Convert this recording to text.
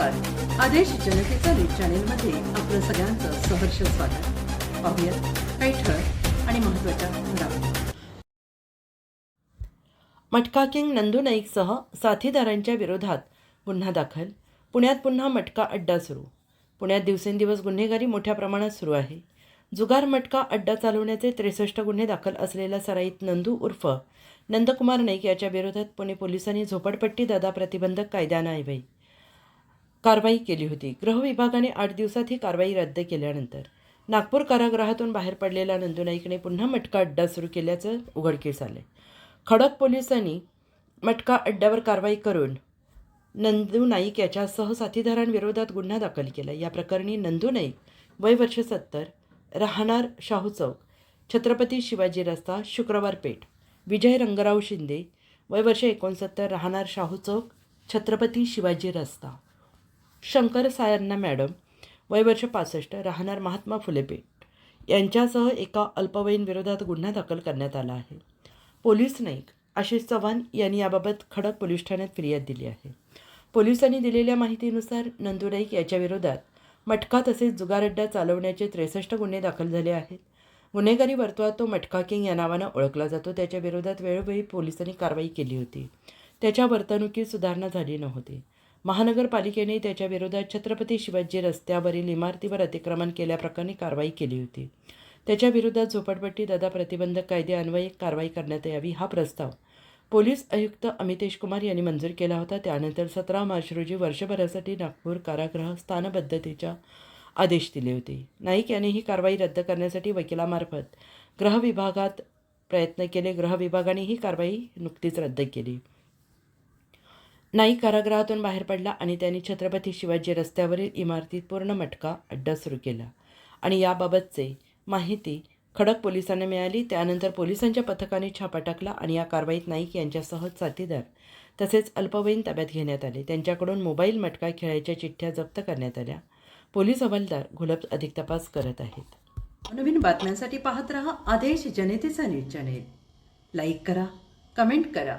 आदेश जनतेचा न्यूज चॅनेलमध्ये आपलं सगळ्यांचं सहर्ष स्वागत. पाहूयात काही ठळक आणि महत्त्वाच्या घडामोडी. मटका किंग नंदू नाईकसह साथीदारांच्या विरोधात गुन्हा दाखल. पुण्यात पुन्हा मटका अड्डा सुरू. पुण्यात दिवसेंदिवस गुन्हेगारी मोठ्या प्रमाणात सुरू आहे. जुगार मटका अड्डा चालवण्याचे त्रेसष्ट गुन्हे दाखल असलेल्या सराईत नंदू उर्फ नंदकुमार नाईक याच्या विरोधात पुणे पोलिसांनी झोपडपट्टी दादा प्रतिबंधक कायद्यान्वये कारवाई केली होती. गृह विभागाने आठ दिवसात ही कारवाई रद्द केल्यानंतर नागपूर कारागृहातून बाहेर पडलेल्या नंदू नाईकने पुन्हा मटका अड्डा सुरू केल्याचं उघडकीस आलं खडक पोलिसांनी मटका अड्ड्यावर कारवाई करून नंदू नाईक याच्या सहसाथीदारांविरोधात गुन्हा दाखल केला. या प्रकरणी नंदू नाईक वय वर्ष सत्तर राहणार शाहू चौक छत्रपती शिवाजी रस्ता शुक्रवार पेठ विजय रंगराव शिंदे वय वर्ष एकोणसत्तर राहणार शाहू चौक छत्रपती शिवाजी रस्ता. शंकर सायन्ना मॅडम वय वर्ष पासष्ट राहणार महात्मा फुलेपेठ. यांच्यासह एका अल्पवयीन विरोधात गुन्हा दाखल करण्यात आला आहे. पोलीस नाईक आशिष चव्हाण यांनी याबाबत खडक पोलीस ठाण्यात फिर्याद दिली आहे. पोलिसांनी दिलेल्या माहितीनुसार नंदू नाईक याच्या विरोधात मटका तसेच जुगारड्डा चालवण्याचे त्रेसष्ट गुन्हे दाखल झाले आहेत. गुन्हेगारी वर्तुळात तो मटका किंग या नावानं ओळखला जातो. त्याच्या विरोधात वेळोवेळी पोलिसांनी कारवाई केली होती. त्याच्या वर्तणुकीत सुधारणा झाली नव्हती. महानगरपालिकेने त्याच्या विरोधात छत्रपती शिवाजी रस्त्यावरील इमारतीवर अतिक्रमण केल्याप्रकरणी कारवाई केली होती. त्याच्या विरोधात झोपडपट्टी दादा प्रतिबंधक कायद्यान्वये कारवाई करण्यात यावी हा प्रस्ताव पोलीस आयुक्त अमितेश कुमार यांनी मंजूर केला होता. त्यानंतर सतरा मार्च रोजी वर्षभरासाठी नागपूर कारागृह स्थानबद्धतेच्या आदेश दिले होते. नाईक यांनी ही कारवाई रद्द करण्यासाठी वकिलामार्फत गृह विभागात प्रयत्न केले. गृह विभागाने ही कारवाई नुकतीच रद्द केली. नाईक कारागृहातून बाहेर पडला आणि त्यांनी छत्रपती शिवाजी रस्त्यावरील इमारतीत पूर्ण मटका अड्डा सुरू केला. आणि याबाबतचे माहिती खडक पोलिसांना मिळाली. त्यानंतर पोलिसांच्या पथकाने छापा टाकला आणि या कारवाईत नाईक यांच्यासह साथीदार तसेच अल्पवयीन ताब्यात घेण्यात आले. त्यांच्याकडून मोबाईल मटका खेळायच्या चिठ्ठ्या जप्त करण्यात आल्या. पोलीस हवालदार घुलप अधिक तपास करत आहेत. नवीन बातम्यांसाठी पाहत रहा आदेश जनतेचा नीट चॅनेल. लाईक करा कमेंट करा.